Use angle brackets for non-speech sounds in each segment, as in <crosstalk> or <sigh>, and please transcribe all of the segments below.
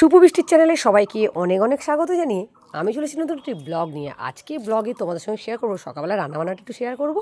সুপবৃষ্টির চ্যানেলে সবাইকে অনেক অনেক স্বাগত জানিয়ে আমি চলেছি নতুন একটি ব্লগ নিয়ে। আজকে ব্লগে তোমাদের সঙ্গে শেয়ার করব, সকালবেলা রান্নাবান্নাটা একটু শেয়ার করব,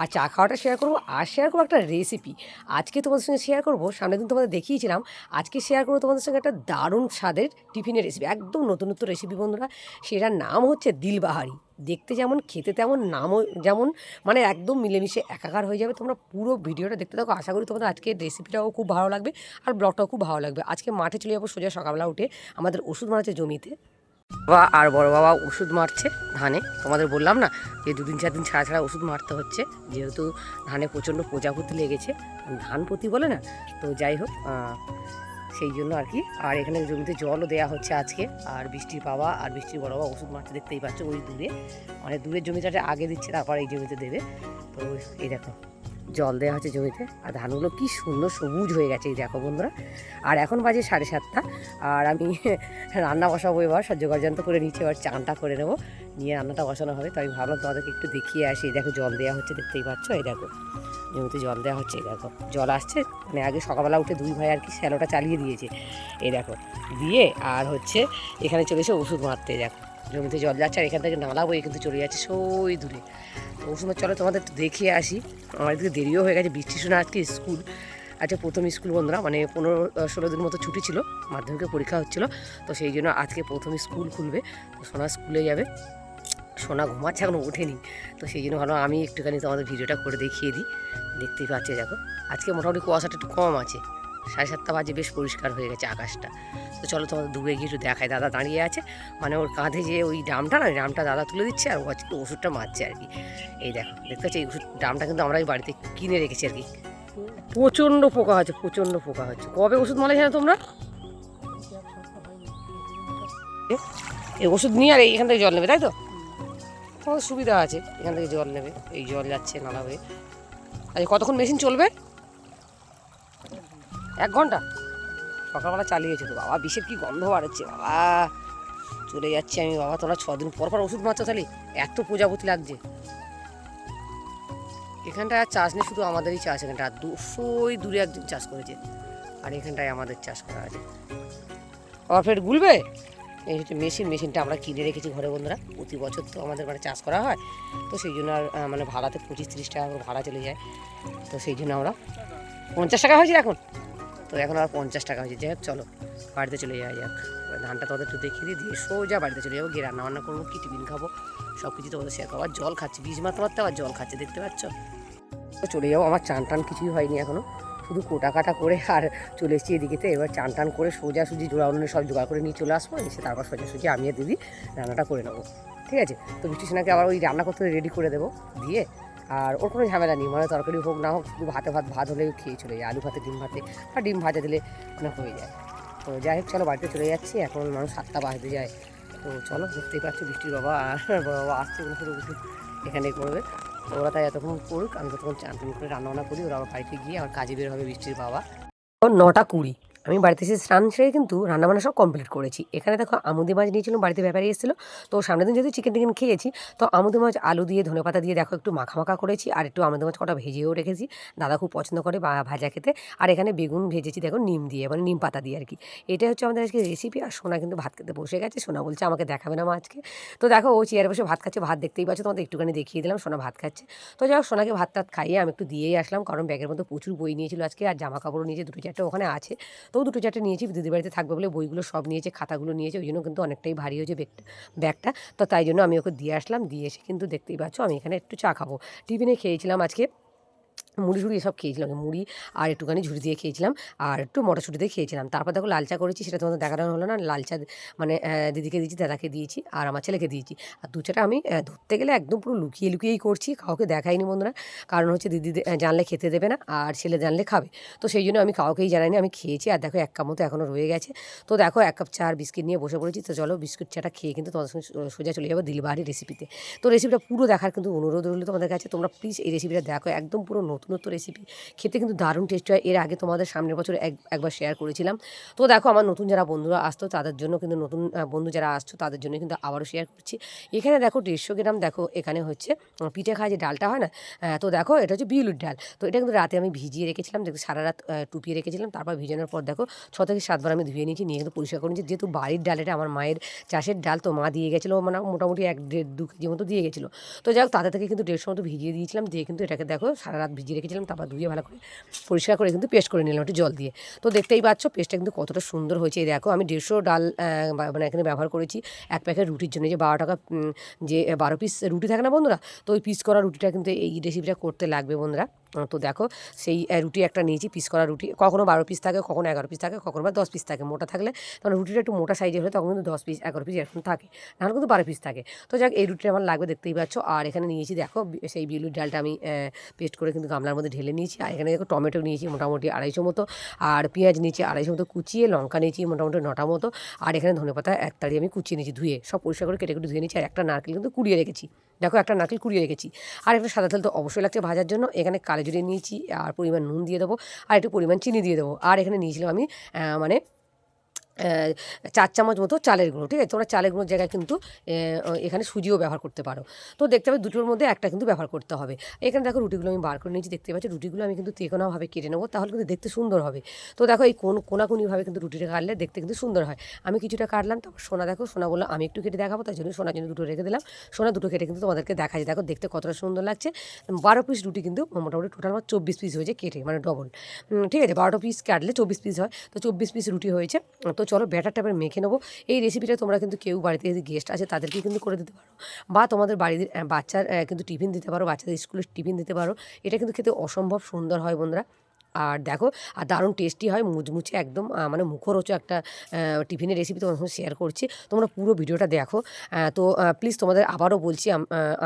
আর চা খাওয়াটা শেয়ার করব, আর শেয়ার করব একটা রেসিপি আজকে তোমাদের সঙ্গে শেয়ার করব, সামনের দিন তোমাদের দেখিয়েছিলাম, আজকে শেয়ার করব তোমাদের সঙ্গে একটা দারুণ স্বাদের টিফিনের রেসিপি একদম নতুন নতুন রেসিপি বন্ধুরা, সেটার নাম হচ্ছে দিলবাহারি। দেখতে যেমন, খেতে তেমন, নামও যেমন মানে একদম মিলেমিশে একাকার হয়ে যাবে। তোমরা পুরো ভিডিওটা দেখতে থাকো। আশা করি তোমাদের আজকে রেসিপিটাও খুব ভালো লাগবে আর ব্লগটাও খুব ভালো লাগবে। আজকে মাঠে চলে যাব সোজা সকালবেলা উঠে আমাদের ওষুধ মারাচ্ছে জমিতে। বাবা, আর বড় বাবা ওষুধ মারছে ধানে। তোমাদের বললাম না যে দুদিন চার দিন ছাড়া ছাড়া ওষুধ মারতে হচ্ছে। যেহেতু ধানে প্রচণ্ড প্রজাপতি লেগেছে। ধান প্রতি বলে না? তো যাই হোক সেই জন্য আর কি। আর এখানে জমিতে জলও দেওয়া হচ্ছে আজকে। আর বৃষ্টির বাবা আর বৃষ্টির বড় বাবা ওষুধ মারতে দেখতেই পাচ্ছ ওই দূরে। অনেক দূরের জমিটাতে আগে দিচ্ছে, তারপর এই জমিতে দেবে। তো এই দেখো, জল দেওয়া হচ্ছে জমিতে। আর ধানগুলো কি সুন্দর সবুজ হয়ে গেছে, এই দেখো বন্ধুরা। আর এখন বাজে সাড়ে সাতটা। আর আমি <laughs> রান্না বসাবো এবার, সহ্য যন্ত্র করে নিচ্ছি, এবার চানটা করে নেব। নিয়ে রান্নাটা বসানো হবে, তো আমি ভাবলাম তোমাদেরকে একটু দেখিয়ে আসি। এই দেখো জল দেওয়া হচ্ছে, দেখতেই পাচ্ছ, এই দেখো। জমিতে জল দেওয়া হচ্ছে, দেখো, জল আসছে মানে আগে সকালবেলা উঠে দুই ভাই আর কি স্যালোটা চালিয়ে দিয়েছে। এই দেখো, দিয়ে আর হচ্ছে এখানে চলে এসে ওষুধ মারতে, দেখো, জমিতে জল যাচ্ছে আর এখান থেকে নালা বয়ে কিন্তু চলে যাচ্ছে সই দূরে। ওষুধ চলো তোমাদের দেখিয়ে আসি। আমার এদিকে দেরিও হয়ে গেছে, বৃষ্টি সময় আজকে স্কুল, আজকে প্রথম স্কুল বন্ধুরা মানে পনেরো, ষোলো দিন মতো ছুটি ছিল, মাধ্যমিকের পরীক্ষা হচ্ছিল, তো সেই জন্য আজকে প্রথম স্কুল খুলবে, তো সোনা স্কুলে যাবে। সোনা ঘুমাচ্ছে এখনও, ওঠেনি, তো সেই জন্য ভালো আমি একটুখানি তোমাদের ভিডিওটা করে দেখিয়ে দিই। দেখতেই পাচ্ছি দেখো। আজকে মোটামুটি কুয়াশাটা একটু কম আছে। সাড়ে সাতটা বাজে বেশ পরিষ্কার হয়ে গেছে আকাশটা। তো চলো তোমাদের দূরে গিয়ে একটু দেখায় দাদা দাঁড়িয়ে আছে। মানে ওর কাঁধে যে ওই ডামটা না ডামটা দাদা তুলে দিচ্ছে আর ও আজকে ওষুধটা মারছে আর কি। এই দেখো দেখতে পাচ্ছি এই ওষুধ ডামটা কিন্তু আমরা এই বাড়িতে কিনে রেখেছি আর কি। প্রচণ্ড পোকা হচ্ছে প্রচণ্ড পোকা হচ্ছে। কবে ওষুধ মালে জানো তোমরা? এই ওষুধ নিয়ে আর এইখান থেকে জল নেবে তাই তো? তোমাদের সুবিধা আছে এখান থেকে জল নেবে। এই জল যাচ্ছে নালা হয়ে আচ্ছা কতক্ষণ মেশিন চলবে? এক ঘণ্টা? সকালবেলা চালিয়েছে তো বাবা, বিষের কি গন্ধ বাড়াচ্ছে বাবা। চলে যাচ্ছি আমি বাবা, তোরা ছদিন পর পর ওষুধ মারছো তাহলে, এত প্রজাপতি লাগছে। এখানটায় আর চাষ নেই, শুধু আমাদেরই চাষ এখানটা আর দুশোই দূরে একজন চাষ করেছে, আর এখানটায় আমাদের চাষ করা আছে। আবার ফের গুলবে? এই হচ্ছে মেশিন, মেশিনটা আমরা কিনে রেখেছি ঘরে বন্ধুরা। প্রতি বছর তো আমাদের মানে চাষ করা হয়। তো সেই জন্য আর মানে ভাড়াতে পঁচিশ তিরিশ টাকা করে ভাড়া চলে যায়। তো সেই জন্য আমরা পঞ্চাশ টাকা হয়েছে এখন। তো এখন আর পঞ্চাশ টাকা হয়েছে। যাই চলো, বাড়িতে চলে যাওয়া যাক। ধানটা তোমাদের একটু দেখিয়ে দিই। দিয়ে সোজা বাড়িতে চলে যাব। গিয়ে রান্না বান্না করব, কি টিফিন খাব সব কিছু তোমাদের শেয়ার করব। আর জল খাচ্ছি, বীজ মারতে মারতে আবার জল খাচ্ছে, দেখতে পাচ্ছ? চলে যাব। আমার চান টান কিছুই হয়নি এখনও। শুধু কোটা কাটা করে আর চলে এসেছি এদিকেতে। এবার চান টান করে সোজাসুজি জোড়া উনুনে সব জোগাড় করে নিয়ে চলে আসব। এসে তারপর সোজাসুজি আমি আর দিদি রান্নাটা করে নেব। ঠিক আছে? তো বৃষ্টি সোনাকে আবার ওই রান্না করতে রেডি করে দেবো দিয়ে। আর ওর কোনো ঝামেলা নেই মানে তরকারি হোক না হোক, শুধু ভাতে ভাত ভাত হলেও খেয়ে চলে যায়, আলু ভাতে, ডিম ভাতে, বা ডিম ভাজা দিলে মানে হয়ে যায়। তো যাই হোক, চলো বাড়িতে চলে যাচ্ছি। এখন মানুষ সাতটা বাজতে যায়। তো চলো দেখতেই পাচ্ছ বৃষ্টির বাবা আর বাবা আসছে শুধু এখানে করবে ওরা তাই এতক্ষণ করুক, আমি ততক্ষণ চান করে রান্না বান্না করি, ওরা আমার বাড়িতে গিয়ে আমার কাজে বের হবে বৃষ্টির বাবা। নটা কুড়ি। আমি বাড়িতে এসে স্নান সেরে কিন্তু রান্নাবান্না সব কমপ্লিট করেছি। এখানে দেখো আমুদি মাছ নিয়েছিলাম বাড়িতে ব্যাপারে এসেছিল। তো সামনের দিন যেহেতু চিকেন টিকেন খেয়েছি, তো আমুদি মাছ, আলু দিয়ে ধনেপাতা দিয়ে দেখো একটু মাখা মাখা করেছি আর একটু আমুদি মাছ কটা ভেজেও রেখেছি। দাদা খুব পছন্দ করে বা ভাজা খেতে। আর এখানে বেগুন ভেজেছি, দেখো নিম দিয়ে মানে নিম পাতা দিয়ে আর কি। এটা হচ্ছে আমাদের আজকে রেসিপি আর সোনা কিন্তু ভাত খেতে বসে গেছে। সোনা বলছে আমাকে দেখাবে না আজকে। তো দেখো ও চেয়ারে বসে ভাত খাচ্ছে, ভাত দেখতেই পাচ্ছ, তোমাদের একটুখানি দেখিয়ে দিলাম, সোনা ভাত খাচ্ছে। তো যাই সোনাকে ভাত টাত খাইয়ে আমি একটু দিয়েই আসলাম, কারণ ব্যাগের মধ্যে প্রচুর বই নিয়েছিল আজকে আর জামা কাপড়ও নিয়েছে, দুটো চারটে ওখানে আছে। তো দুটো চারটে নিয়েছি দিদি বাড়িতে থাকবে বলে বইগুলো সব নিয়েছে, খাতাগুলো নিয়েছে, ওই জন্য কিন্তু অনেকটাই ভারী হয়েছে ব্যাগটা ব্যাগটা তো তাই জন্য আমি ওকে দিয়ে আসলাম, দিয়ে এসে কিন্তু দেখতেই পাচ্ছ আমি এখানে একটু চা খাব। টিফিনে খেয়েছিলাম আজকে মুড়ি ঝুড়ি এসব খেয়েছিলাম মুড়ি আর একটুখানি ঝুড়ি দিয়ে খেয়েছিলাম আর একটু মটরশুঁটি দিয়ে খেয়েছিলাম। তারপর দেখো লাল চা করেছি, সেটা তোমাদের দেখানো হলো না। লাল চা মানে দিদিকে দিয়েছি, দাদাকে দিয়েছি আর আমার ছেলেকে দিয়েছি। আর দু চাটা আমি ধরতে গেলে একদম পুরো লুকিয়ে লুকিয়েই করছি, কাউকে দেখাইনি বন্ধুরা। কারণ হচ্ছে দিদি জানলে খেতে দেবে না আর ছেলে জানলে খাবে। তো সেই জন্য আমি কাউকেই জানাইনি, আমি খেয়েছি। আর দেখো এক কাপ মতো এখনও রয়ে গেছে। তো দেখো এক কাপ চা আর বিস্কিট নিয়ে বসে পড়েছি। তো চলো বিস্কুট চাটা খেয়ে কিন্তু তোমাদের সঙ্গে সোজা চলে যাব দিলবাহারি রেসিপিতে তো। রেসিপিটা পুরো দেখার কিন্তু অনুরোধ রইল তোমাদের কাছে। তোমরা প্লিজ এই রেসিপিটা দেখো, একদম পুরো নতুন নতুনত্ব রেসিপি খেতে কিন্তু দারুণ টেস্ট হয়। এর আগে তোমাদের সামনের বছর এক, একবার শেয়ার করেছিলাম। তো দেখো, আমার নতুন যারা বন্ধুরা আসতো, তাদের জন্য কিন্তু নতুন বন্ধু যারা আসছো, তাদের জন্য কিন্তু আবারও শেয়ার করছি। এখানে দেখো দেড়শো গ্রাম, দেখো এখানে হচ্ছে পিঠে খাওয়া যে ডালটা হয় না তো দেখো এটা হচ্ছে বিউলির ডাল। তো এটা কিন্তু রাতে আমি ভিজিয়ে রেখেছিলাম, দেখো সারা রাত টুপিয়ে রেখেছিলাম। তারপর ভিজানোর পর দেখো, ছ থেকে সাতবার আমি ধুয়ে নিয়েছি, নিয়ে কিন্তু পরিষ্কার করে নিয়েছি। যেহেতু বাড়ির ডাল এটা আমার মায়ের চাষের ডাল, তো মা দিয়ে গেছিল মানে মোটামুটি এক দেড়, দু কেজি মতো দিয়ে গেছিল। তো যাই হোক, তাদের থেকে কিন্তু দেড়শো মতো ভিজিয়ে দিয়েছিলাম, দিয়ে কিন্তু এটাকে দেখো সারা রাত ভিজিয়ে রেখেছিলাম তারপর ধুয়ে ভালো করে পরিষ্কার করে কিন্তু পেস্ট করে নিলাম একটু জল দিয়ে। তো দেখতেই পাচ্ছ পেস্টটা কিন্তু কতটা সুন্দর হয়েছে। এই দেখো, আমি দেড়শো ডাল মানে এখানে ব্যবহার করেছি এক প্যাকেট রুটির জন্য। যে বারো টাকা যে বারো পিস রুটি থাকে না বন্ধুরা? তো ওই পিস করা রুটিটা কিন্তু এই রেসিপিটা করতে লাগবে বন্ধুরা। তো দেখো, সেই রুটি একটা নিয়েছি পিস করা রুটি। কখনো বারো পিস থাকে, কখনো এগারো পিস থাকে, কখনো বা দশ পিস থাকে, মোটা থাকলে। তখন রুটিটা একটু মোটা সাইজের হলে তখন কিন্তু দশ পিস এগারো পিস এরকম থাকে। নাহলে কিন্তু বারো পিস থাকে। তো যাক, এই রুটিটা আমার লাগবে, দেখতেই পাচ্ছ। আর এখানে নিয়েছি, দেখো সেই বিউলির ডালটা আমি পেস্ট করে কিন্তু গামলার মধ্যে ঢেলে নিয়েছি। আর এখানে দেখো, টমেটো নিয়েছি মোটামুটি আড়াইশো মতো। আর পেঁয়াজ নিয়েছি আড়াইশো মতো কুচিয়ে লঙ্কা নিয়েছি মোটামুটি নটা মতো। আর এখানে ধনেপাতা এক তাড়ি আমি কুচিয়ে নিয়েছি, ধুয়ে। সব পরিষ্কার করে কেটে কেটে ধুয়ে নিয়েছি। আর একটা নারকেল কিন্তু কুড়িয়ে রেখেছি। দেখো, একটা নারকেল কুড়িয়ে রেখেছি। আর একটা সাদা তেল তো অবশ্যই লাগছে ভাজার জন্য। এখানে কালো জিরে নিয়েছি, আর পরিমাণ নুন দিয়ে দেবো, আর একটু পরিমাণ চিনি দিয়ে দেবো। আর এখানে নিয়েছিলাম আমি মানে চার চামচ মতো চালের গুঁড়ো, ঠিক আছে? তোমরা চালের গুঁড়োর জায়গায় কিন্তু এখানে সুজিও ব্যবহার করতে পারো। তো দেখতে পাবে দুটোর মধ্যে একটা কিন্তু ব্যবহার করতে হবে। এখানে দেখো রুটিগুলো আমি বার করে নিয়েছি, দেখতে পাচ্ছি? রুটিগুলো আমি কিন্তু তেকোনাভাবে কেটে নেব, তাহলে কিন্তু দেখতে সুন্দর হবে। তো দেখো এই কোন, কোনাকুনিভাবে কিন্তু রুটিটা কাটলে দেখতে কিন্তু সুন্দর হয়। আমি কিছুটা কাটলাম, তারপর সোনা দেখো, সোনা সোনাগুলো আমি একটু কেটে দেখাবো তাই জন্য সোনার জন্য দুটো রেখে দিলাম। সোনা দুটো কেটে কিন্তু তোমাদেরকে দেখা যায় দেখো দেখতে কতটা সুন্দর লাগছে। বারো পিস রুটি কিন্তু মোটামুটি টোটাল আমার চব্বিশ পিস হয়েছে কেটে মানে ডবল ঠিক আছে? বারোটা পিস কাটলে চব্বিশ পিস হয়। তো চব্বিশ পিস রুটি হয়েছে। তো চলো ব্যাটারটা এবার মেখে নেব। এই রেসিপিটা তোমরা কিন্তু কেউ বাড়িতে যদি গেস্ট আছে তাদেরকে কিন্তু করে দিতে পারো। বা তোমাদের বাড়ির বাচ্চার কিন্তু টিফিন দিতে পারো, বাচ্চাদের স্কুলের টিফিন দিতে পারো। এটা কিন্তু খেতে অসম্ভব সুন্দর হয় বন্ধুরা। আর দেখো, আর দারুণ টেস্টি হয়, মুচমুচে একদম মানে মুখরোচ একটা টিফিনের রেসিপি তোমার সঙ্গে শেয়ার করছি। তোমরা পুরো ভিডিওটা দেখো। তো প্লিজ তোমাদের আবারও বলছি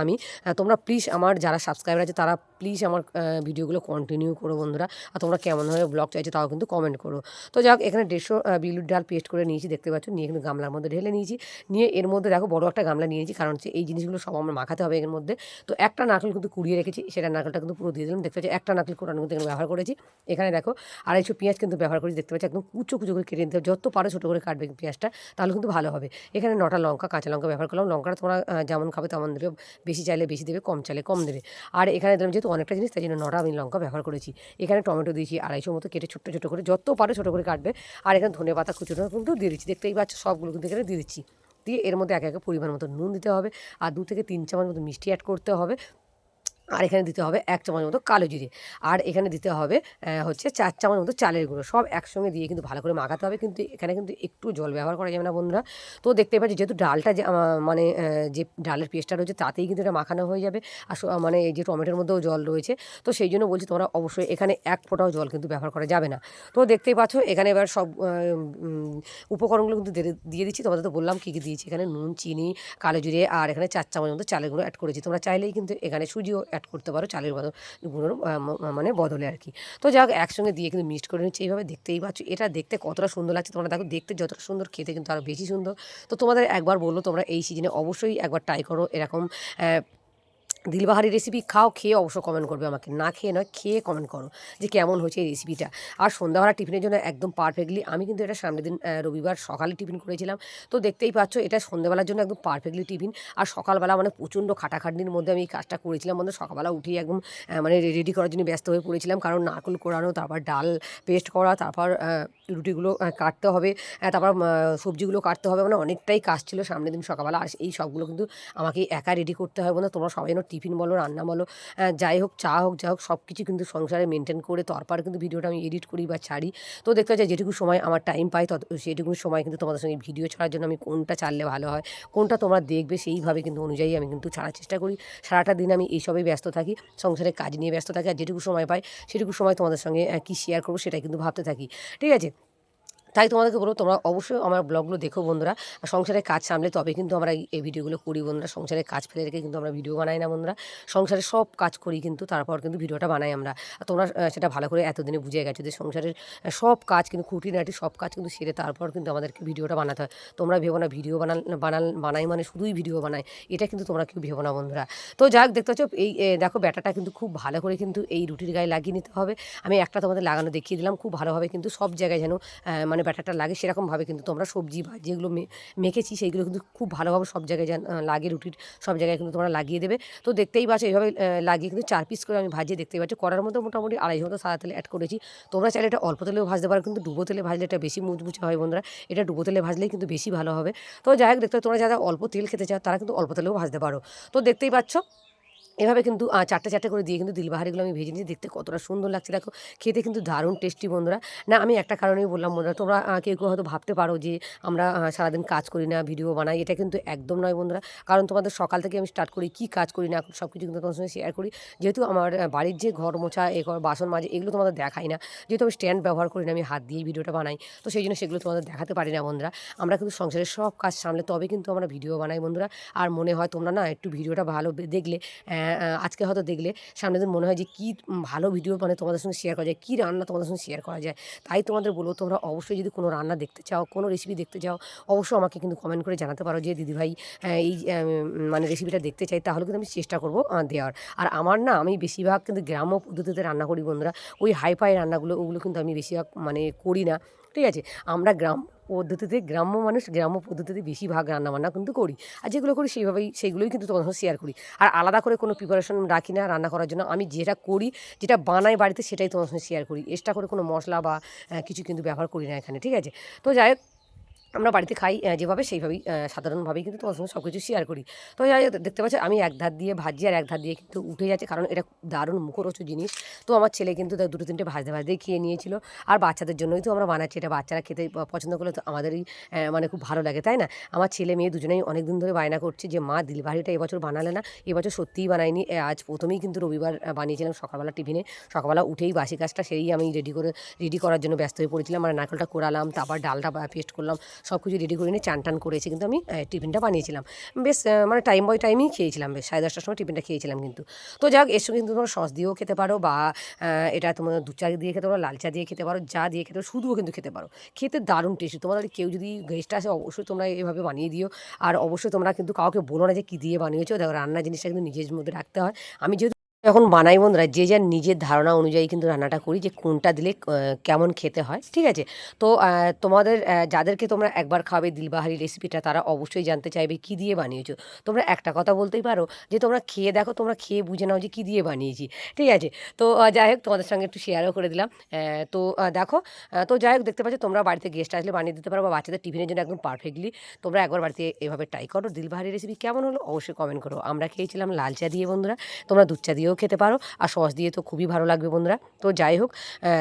আমি তোমরা প্লিজ আমার যারা সাবস্ক্রাইবার আছে, তারা প্লিজ আমার ভিডিওগুলো কন্টিনিউ করো বন্ধুরা। আর তোমরা কেমনভাবে ব্লগ চাইছো তাও কিন্তু কমেন্ট করো। তো যাক, এখানে দেড়শো বিলুর ডাল পেস্ট করে নিয়েছি, দেখতে পাচ্ছ? নিয়ে কিন্তু গামলার মধ্যে ঢেলে নিয়েছি। নিয়ে এর মধ্যে দেখো, বড় একটা গামলা নিয়েছি, কারণ হচ্ছে এই জিনিসগুলো সব আমার মাখাতে হবে এর মধ্যে। তো একটা নারকেল কিন্তু কুড়িয়ে রেখেছি, সেটা নারকেলটা কিন্তু পুরো দিয়ে দিলাম, দেখতে পাচ্ছি? একটা নারকেল কোরানো কিন্তু ব্যবহার করেছি। এখানে দেখো আড়াইশো পেঁয়াজ কিন্তু ব্যবহার করেছি দেখতে পাচ্ছি, একদম কুচো কুচো করে কেটে নিতে হবে। যত পারো ছোটো করে কাটবে পেঁয়াজটা, তাহলে কিন্তু ভালো হবে। এখানে নটা লঙ্কা, কাঁচা লঙ্কা ব্যবহার করলাম। লঙ্কাটা তোমরা যেমন খাবে তেমন দেবে বেশি চাইলে বেশি দেবে, কম চাইলে কম দেবে। আর এখানে দিলাম যেহেতু অনেকটা জিনিস, তাই জন্য নটা আমি লঙ্কা ব্যবহার করেছি। এখানে টমেটো দিয়েছি আড়াইশো মতো কেটে ছোট্টো ছোটো করে, যত পারো ছোটো করে কাটবে। আর এখানে ধনে পাতা কুচুনো কিন্তু দিয়ে দিচ্ছি। দেখতেই পাচ্ছ, সবগুলো কিন্তু এখানে দিয়ে দিচ্ছি। দিয়ে এর মধ্যে এক এক পরিমাণ মতো নুন দিতে হবে। আর দু থেকে তিন চামচ মতো মিষ্টি অ্যাড করতে হবে। আর এখানে দিতে হবে এক চামচ মতো কালো জিরে। আর এখানে দিতে হবে হচ্ছে চার চামচ মতো চালের গুঁড়ো। সব একসঙ্গে দিয়ে কিন্তু ভালো করে মাখাতে হবে। কিন্তু এখানে কিন্তু একটু জল ব্যবহার করা যাবে না বন্ধুরা। তো দেখতে পাচ্ছি যেহেতু ডালটা যে মানে যে ডালের পেস্টটা রয়েছে তাতেই কিন্তু এটা মাখানো হয়ে যাবে। আর মানে এই যে টমেটোর মধ্যেও জল রয়েছে। তো সেই জন্য বলছি তোমরা অবশ্যই এখানে এক ফোঁটাও জল কিন্তু ব্যবহার করা যাবে না। তো দেখতেই পাচ্ছ এখানে এবার সব উপকরণগুলো কিন্তু দিয়ে- দিচ্ছি। তোমাদের তো বললাম কী কী দিয়েছি। এখানে নুন, চিনি, কালো জিরে আর এখানে চার চামচ মতো চালের গুঁড়ো অ্যাড করেছি। তোমরা চাইলেই কিন্তু এখানে সুজিও অ্যাড করতে পারো চালের বদল, গুঁড়োর মানে বদলে আর কি। তো যাক, একসঙ্গে দিয়ে কিন্তু মিক্সড করে নিচ্ছি। এইভাবে দেখতেই পাচ্ছ, এটা দেখতে কতটা সুন্দর লাগছে। তোমরা দেখো, দেখতে যতটা সুন্দর, খেতে কিন্তু আরও বেশি সুন্দর। তো তোমাদের একবার বলল তোমরা এই সিজনে অবশ্যই একবার ট্রাই করো এরকম দিলবাহারি রেসিপি খাও, খেয়ে অবশ্য কমেন্ট করবে আমাকে। না খেয়ে নয়, খেয়ে কমেন্ট করো যে কেমন হয়েছে এই রেসিপিটা আর সন্ধ্যাবেলা টিফিনের জন্য একদম পারফেক্টলি আমি কিন্তু এটা সামনের দিন রবিবার সকালে টিফিন করেছিলাম। তো দেখতেই পাচ্ছ এটা সন্ধ্যাবেলার জন্য একদম পারফেক্টলি টিফিন। আর সকালবেলা মানে প্রচণ্ড খাটাখাটনির মধ্যে আমি এই কাজটা করেছিলাম। মানে সকালবেলা উঠেই একদম মানে রেডি করার জন্য ব্যস্ত হয়ে পড়েছিলাম। কারণ নারকেল কোরানো, তারপর ডাল পেস্ট করা, তারপর রুটিগুলো কাটতে হবে তারপর সবজিগুলো কাটতে হবে। মানে অনেকটাই কাজ ছিল সামনের দিন সকালবেলা। আর এই সবগুলো কিন্তু আমাকে একা রেডি করতে হবে বলে তোমরা সবাই যেন টিফিন বলো, রান্না বলো যাই হোক, চা হোক, যা হোক সব কিছু কিন্তু সংসারে মেনটেন করে তারপর কিন্তু ভিডিওটা আমি এডিট করি বা ছাড়ি। তো দেখতে পাচ্ছি যেটুকু সময় আমার টাইম পাই, তত, সেটুকু সময় কিন্তু তোমাদের সঙ্গে ভিডিও ছাড়ার জন্য আমি কোনটা ছাড়লে ভালো হয়, কোনটা তোমরা দেখবে সেইভাবে কিন্তু অনুযায়ী আমি কিন্তু ছাড়ার চেষ্টা করি। সারাটা দিন আমি এইসবেই ব্যস্ত থাকি, সংসারে কাজ নিয়ে ব্যস্ত থাকি, আর যেটুকু সময় পাই, সেটুকু সময় তোমাদের সঙ্গে কী শেয়ার করব সেটাই কিন্তু ভাবতে থাকি। ঠিক আছে? তাই তোমাদেরকে বলব তোমরা অবশ্যই আমার ব্লগগুলো দেখো বন্ধুরা। আর সংসারের কাজ সামলে তবে কিন্তু আমরা এই- ভিডিওগুলো করি বন্ধুরা। সংসারের কাজ ফেলে রেখে কিন্তু আমরা ভিডিও বানাই না বন্ধুরা। সংসারের সব কাজ করি কিন্তু তারপর কিন্তু ভিডিওটা বানাই আমরা। আর তোমরা সেটা ভালো করে এতদিনে বুঝে গেছো যে সংসারের সব কাজ কিন্তু খুঁটিনাটি সব কাজ কিন্তু সেরে তারপর কিন্তু আমাদেরকে ভিডিওটা বানাতে হয়। তোমরা ভেবো না ভিডিও বানাল বানাই মানে শুধুই ভিডিও বানাই। এটা কিন্তু তোমরা কেউ ভেবো না বন্ধুরা। তো যাক দেখতে পাচ্ছ এই দেখো ব্যাটাটা কিন্তু খুব ভালো করে কিন্তু এই রুটির গায়ে লাগিয়ে নিতে হবে। আমি একটা তোমাদের লাগানো দেখিয়ে দিলাম। খুব ভালোভাবে কিন্তু সব জায়গায় যেন আহ, মানে ব্যাটারটা লাগে সেরকমভাবে কিন্তু তোমরা সবজি বা যেগুলো মেখেছি সেইগুলো কিন্তু খুব ভালোভাবে সব জায়গায় লাগে রুটির সব জায়গায় কিন্তু তোমরা লাগিয়ে দেবে। তো দেখতেই পাচ্ছ এইভাবে লাগিয়ে কিন্তু চার পিস করে আমি ভাজিয়ে দেখতেই পাচ্ছ। করার মধ্যে মোটামুটি আড়াই মতো সাদা তেলে অ্যাড করেছি। তোমরা চাইলে এটা অল্প তেলেও ভাজতে পারো কিন্তু ডুবো তেলে ভাজলে এটা বেশি মুচমুচে হয় বন্ধুরা। এটা ডুবো তেলে ভাজলেই কিন্তু বেশি ভালো হবে। তো যাই হোক, দেখতে তোমরা যারা অল্প তেল খেতে চাও তারা কিন্তু অল্প তেলেও ভাজতে পারো। তো দেখতেই পাচ্ছ এভাবে কিন্তু চারটে চারটে করে দিয়ে কিন্তু দিলবাহারিগুলো আমি ভেজে নিয়েছি। দেখতে কতটা সুন্দর লাগছে। দেখো, খেতে কিন্তু দারুণ টেস্টি বন্ধুরা। না, আমি একটা কারণেই বললাম বন্ধুরা, তোমরা কেউ কেউ হয়তো ভাবতে পারো যে আমরা সারাদিন কাজ করি না, ভিডিও বানাই। এটা কিন্তু একদম নয় বন্ধুরা। কারণ তোমাদের সকাল থেকে আমি স্টার্ট করি, কী কাজ করি না সব কিছু কিন্তু তোমার সঙ্গে শেয়ার করি। যেহেতু আমার বাড়ির যে ঘর মোছা এ ঘর, বাসন মাজে এগুলো তোমাদের দেখাই না। যেহেতু আমি স্ট্যান্ড ব্যবহার করি না, আমি হাত দিয়েই ভিডিওটা বানাই। তো সেই জন্য সেগুলো তোমাদের দেখাতে পারি না বন্ধুরা। আমরা কিন্তু সংসারের সব কাজ সামলে তবে কিন্তু আমরা ভিডিও বানাই বন্ধুরা। আর মনে হয় তোমরা না, একটু ভিডিওটা ভালো দেখলে আজকে হয়তো দেখলে সামনে দিন মনে হয় যে কী ভালো ভিডিও মানে তোমাদের সঙ্গে শেয়ার করা যায়, কী রান্না তোমাদের সঙ্গে শেয়ার করা যায়, তাই তোমাদের বলব তোমরা অবশ্যই যদি কোনো রান্না দেখতে চাও, কোনো রেসিপি দেখতে চাও, অবশ্যই আমাকে কিন্তু কমেন্ট করে জানাতে পারো যে দিদিভাই এই মানে রেসিপিটা দেখতে চাই তাহলে কিন্তু আমি চেষ্টা করব দেওয়ার। আর আমার না, আমি বেশিরভাগ কিন্তু গ্রাম্য পদ্ধতিতে রান্না করি বন্ধুরা, ওই হাইফাই রান্নাগুলো, ওগুলো কিন্তু আমি বেশিরভাগ মানে করি না। ঠিক আছে। আমরা গ্রাম পদ্ধতিতে, গ্রাম্য মানুষ গ্রাম্য পদ্ধতিতে বেশিরভাগ রান্নাবান্না কিন্তু করি। আর যেগুলো করি সেইভাবেই, সেইগুলোই কিন্তু তোমার শেয়ার করি। আর আলাদা করে কোনো প্রিপারেশন রাখি না রান্না করার জন্য। আমি যেটা করি, যেটা বানাই বাড়িতে সেটাই তোমার সঙ্গে শেয়ার করি। এক্সট্রা করে কোনো মশলা বা কিছু কিন্তু ব্যবহার করি না এখানে, ঠিক আছে? তো যাই হোক আমরা বাড়িতে খাই যেভাবে সেইভাবেই সাধারণভাবেই কিন্তু তোমার সঙ্গে সব কিছু শেয়ার করি। তো যাই দেখতে পাচ্ছ আমি এক ধার দিয়ে ভাজি আর এক ধার দিয়ে কিন্তু উঠে যাচ্ছে, কারণ এটা দারুণ মুখরোচক জিনিস। তো আমার ছেলে কিন্তু দুটো তিনটে ভাজতে ভাজতেই খেয়ে নিয়েছিল। আর বাচ্চাদের জন্যই তো আমরা বানাচ্ছি, এটা বাচ্চারা খেতে পছন্দ করলে তো আমাদেরই মানে খুব ভালো লাগে, তাই না? আমার ছেলে মেয়ে দুজনেই অনেক দিন ধরে বায়না করছে যে, মা দিলবাড়িটা এবছর বানালে না? এবছর সত্যিই বানাইনি। আজ প্রথমেই কিন্তু রবিবার বানিয়েছিলাম সকালবেলা টিফিনে সকালবেলা উঠেই বাসি কাজটা সেই আমি রেডি করে রেডি করার জন্য ব্যস্ত হয়ে পড়েছিলাম। মানে নারকেলটা কোরালাম, তারপর ডালটা পেস্ট করলাম। সব কিছু রেডি করে নিয়ে চান টান করেছি, কিন্তু আমি টিফিনটা বানিয়েছিলাম। বেশ মানে টাইম বাই টাইমই খেয়েছিলাম, বেশ, সাড়ে দশটার সময় টিফিনটা খেয়েছিলাম কিন্তু। তো যাক, এর সঙ্গে কিন্তু তোমরা সস দিয়েও খেতে পারো বা এটা তোমরা দুধ চা দিয়ে খেতে পারো, লাল চা দিয়ে খেতে পারো, যা দিয়ে খেতে পারো, শুধুও কিন্তু খেতে পারো। খেতে দারুণ টেস্টি তোমাদের কেউ যদি গেস্ট আসে, অবশ্যই তোমরা এভাবে বানিয়ে দিও। আর অবশ্যই তোমরা কিন্তু কাউকে বলো না যে কী দিয়ে বানিয়েছো। দেখো রান্না জিনিসটা কিন্তু নিজের মধ্যে রাখতে হয়। আমি যেহেতু যখন বানাই বন্ধুরা, যে যার নিজের ধারণা অনুযায়ী কিন্তু রান্নাটা করি যে কোনটা দিলে কেমন খেতে হয়, ঠিক আছে? তো তোমাদের যাদেরকে তোমরা একবার খাবে দিলবাহারি রেসিপিটা তারা অবশ্যই জানতে চাইবে কী দিয়ে বানিয়েছো। তোমরা একটা কথা বলতেই পারো যে তোমরা খেয়ে দেখো, তোমরা খেয়ে বুঝে নাও যে কী দিয়ে বানিয়েছি, ঠিক আছে? তো যাই হোক, তোমাদের সঙ্গে একটু শেয়ারও করে দিলাম। তো দেখো তো যাই হোক, দেখতে পাচ্ছ তোমরা বাড়িতে গেস্ট আসলে বানিয়ে দিতে পারো বা বাচ্চাদের টিফিনের জন্য একদম পারফেক্টলি তোমরা একবার বাড়িতে এভাবে ট্রাই করো। দিলবাহারি রেসিপি কেমন হলো অবশ্যই কমেন্ট করো। আমরা খেয়েছিলাম লাল চা দিয়ে বন্ধুরা, তোমরা দুধ চা দিয়েও খেতে পারো। আর সস দিয়ে তো খুবই ভালো লাগবে বন্ধুরা। তো যাই হোক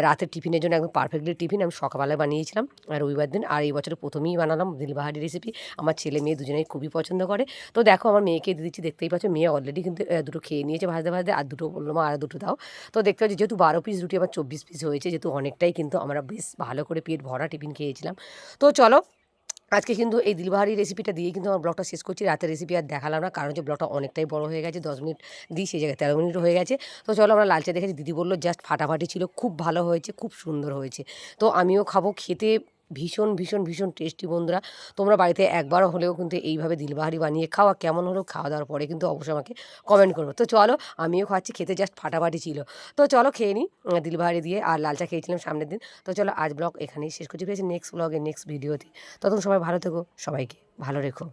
রাতের টিফিনের জন্য একদম পারফেক্টলি টিফিন আমি সকালবেলায় বানিয়েছিলাম। আর রবিবার দিন, আর এই বছর প্রথমেই বানালাম দিলবাহারি রেসিপি আমার ছেলে মেয়ে দুজনেই খুবই পছন্দ করে। তো দেখো, আমার মেয়েকে দিচ্ছি, দেখতেই পাচ্ছ, মেয়ে অলরেডি কিন্তু দুটো খেয়ে নিয়েছে ভাজতে ভাজতে, আর দুটো বলল, মা, আর দুটো দাও। তো দেখতে পাচ্ছি, যেহেতু বারো পিস রুটি, আমার চব্বিশ পিস হয়েছে, যেহেতু অনেকটাই কিন্তু আমরা বেশ ভালো করে পেট ভরা টিফিন খেয়েছিলাম। তো চলো আজকে কিন্তু এই দিলবাহারি রেসিপিটা দিয়ে কিন্তু আমার ব্লগটা শেষ করছি। রাতের রেসিপি আর দেখালাম না, কারণ হচ্ছে ব্লগটা অনেকটাই বড় হয়ে গেছে, দশ মিনিট দিই, সেই জায়গায় তেরো মিনিট হয়ে গেছে। তো চলো আমরা লালচা দেখেছি। দিদি বলল, জাস্ট ফাটাফাটি ছিল, খুব ভালো হয়েছে, খুব সুন্দর হয়েছে। তো আমিও খাব, খেতে ভীষণ ভীষণ ভীষণ টেস্টি বন্ধুরা। তোমরা বাড়িতে একবার হলেও কিন্তু এইভাবে দিলবাহারি বানিয়ে খাওয়া, কেমন হলেও খাওয়া দাওয়ার পরে কিন্তু অবশ্যই আমাকে কমেন্ট করব তো চলো, আমিও খাচ্ছি, খেতে জাস্ট ফাটাফাটি ছিল। তো চলো খেয়ে নিই দিলবাহারি দিয়ে আর লাল চা খেয়েছিলাম সামনের দিন। তো চলো আজ ব্লগ এখানেই শেষ করছি। পেয়েছি নেক্সট ব্লগে নেক্সট ভিডিওতে তখন সবাই ভালো থেকো, সবাইকে ভালো রেখো।